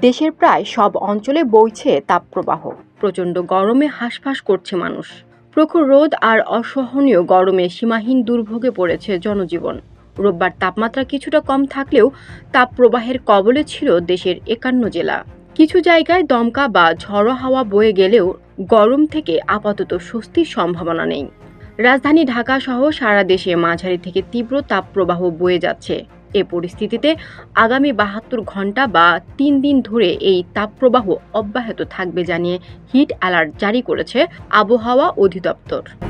দেশের প্রায় সব অঞ্চলে বইছে তাপপ্রবাহ। প্রচণ্ড গরমে হাঁসফাঁস করছে মানুষ। প্রখর রোদ আর অসহনীয় গরমে সীমাহীন দুর্ভোগে পড়েছে জনজীবন। রোববার তাপমাত্রা কিছুটা কম থাকলেও তাপপ্রবাহের কবলে ছিল দেশের একান্ন জেলা। কিছু জায়গায় দমকা বা ঝড়ো হাওয়া বয়ে গেলেও গরম থেকে আপাতত স্বস্তির সম্ভাবনা নেই। রাজধানী ঢাকা সহ সারা দেশে মাঝারি থেকে তীব্র তাপপ্রবাহ বয়ে যাচ্ছে। এ পরিস্থিতিতে আগামী বাহাত্তর ঘণ্টা বা তিন দিন ধরে এই তাপপ্রবাহ অব্যাহত থাকবে জানিয়ে হিট অ্যালার্ট জারি করেছে আবহাওয়া অধিদপ্তর।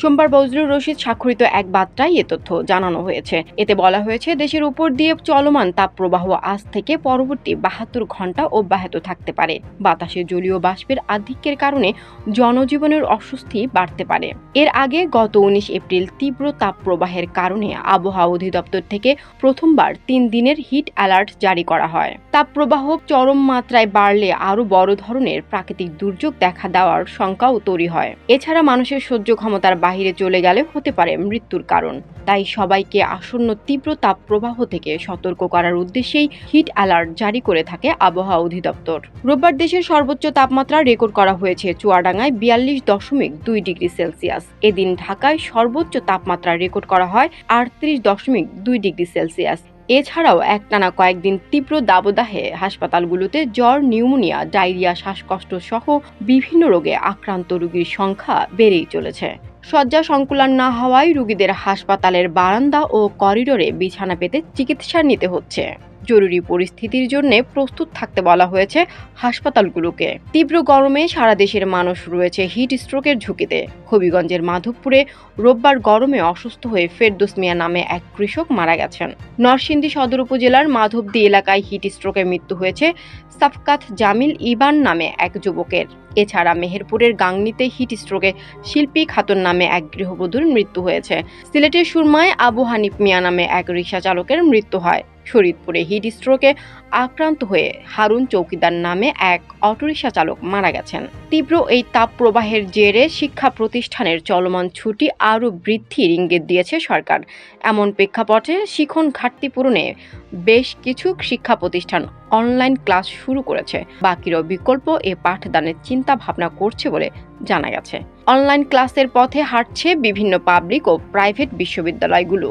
সোমবার বজলুর রশিদ স্বাক্ষরিত এক বার্তায় এ তথ্য জানানো হয়েছে। এতে বলা হয়েছে, দেশের উপর দিয়ে চলমান তাপপ্রবাহ আজ থেকে পরবর্তী বাহাত্তর ঘণ্টা অব্যাহত থাকতে পারে। বাতাসে জলীয় বাষ্পের আধিক্যের কারণে জনজীবনের অস্বস্তি বাড়তে পারে। এর আগে গত উনিশ এপ্রিল তীব্র তাপপ্রবাহের কারণে আবহাওয়া অধিদপ্তর থেকে প্রথমবার তিন দিনের হিট অ্যালার্ট জারি করা হয়। তাপপ্রবাহ চরম মাত্রায় বাড়লে আরও বড় ধরনের প্রাকৃতিক দুর্যোগ দেখা দেওয়ার শঙ্কাও তৈরি হয়। এছাড়া মানুষের সহ্য ক্ষমতার বাহিরে চলে গেলে হতে পারে মৃত্যুর কারণ। তাই সবাইকে আসন্ন তীব্র তাপপ্রবাহ থেকে সতর্ক করার উদ্দেশ্যেই হিট অ্যালার্ট জারি করে থাকে আবহাওয়া অধিদপ্তর। রোববার দেশের সর্বোচ্চ তাপমাত্রা রেকর্ড করা হয়েছে চুয়াডাঙ্গায় বিয়াল্লিশ দশমিক দুই ডিগ্রি সেলসিয়াস। এদিন ঢাকায় সর্বোচ্চ তাপমাত্রা রেকর্ড করা হয় আটত্রিশ দশমিক দুই ডিগ্রি সেলসিয়াস। এছাড়াও একটানা কয়েকদিন তীব্র দাবদাহে হাসপাতালগুলোতে জ্বর, নিউমোনিয়া, ডায়রিয়া, শ্বাসকষ্ট সহ বিভিন্ন রোগে আক্রান্ত রোগীর সংখ্যা বেড়েই চলেছে। শয্যা সংকুলান না হওয়ায় রুগীদের হাসপাতালের বারান্দা ও করিডোরে বিছানা পেতে চিকিৎসা নিতে হচ্ছে। জরুরি পরিস্থিতির জন্য প্রস্তুত থাকতে বলা হয়েছে হাসপাতালগুলোকে। তীব্র গরমে সারা দেশের মানুষ রয়েছে হিট স্ট্রোকের ঝুঁকিতে। হবিগঞ্জের মাধবপুরে রোববার গরমে অসুস্থ হয়ে ফেরদোস মিয়া নামে এক কৃষক মারা গেছেন। নরসিংদী সদর উপজেলার মাধবদী এলাকায় হিট স্ট্রোকে মৃত্যু হয়েছে সাফকাত জামিল ইবান নামে এক যুবকের। এছাড়া মেহেরপুরের গাংনীতে হিট স্ট্রোকে শিল্পী খাতুন নামে এক গৃহবধূর মৃত্যু হয়েছে। সিলেটের সুরমায় আবু হানিফ মিয়া নামে এক রিক্সা চালকের মৃত্যু হয়। শরীদপুরে হিট স্ট্রোকে আক্রান্ত হয়ে হারুন চৌকিদার নামে এক অটোরিকশা চালক মারা গেছেন। তীব্র এই তাপ প্রবাহের জেরে শিক্ষা প্রতিষ্ঠানের চলমান ছুটি আরও বৃদ্ধির ইঙ্গিত দিয়েছে সরকার। এমন প্রেক্ষাপটে শিখন ঘাটতি পূরণে বেশ কিছু শিক্ষা প্রতিষ্ঠান অনলাইন ক্লাস শুরু করেছে। বাকিরও বিকল্প এ পাঠদানের চিন্তা ভাবনা করছে বলে জানা গেছে। অনলাইন ক্লাসের পথে হাঁটছে বিভিন্ন পাবলিক ও প্রাইভেট বিশ্ববিদ্যালয়গুলো।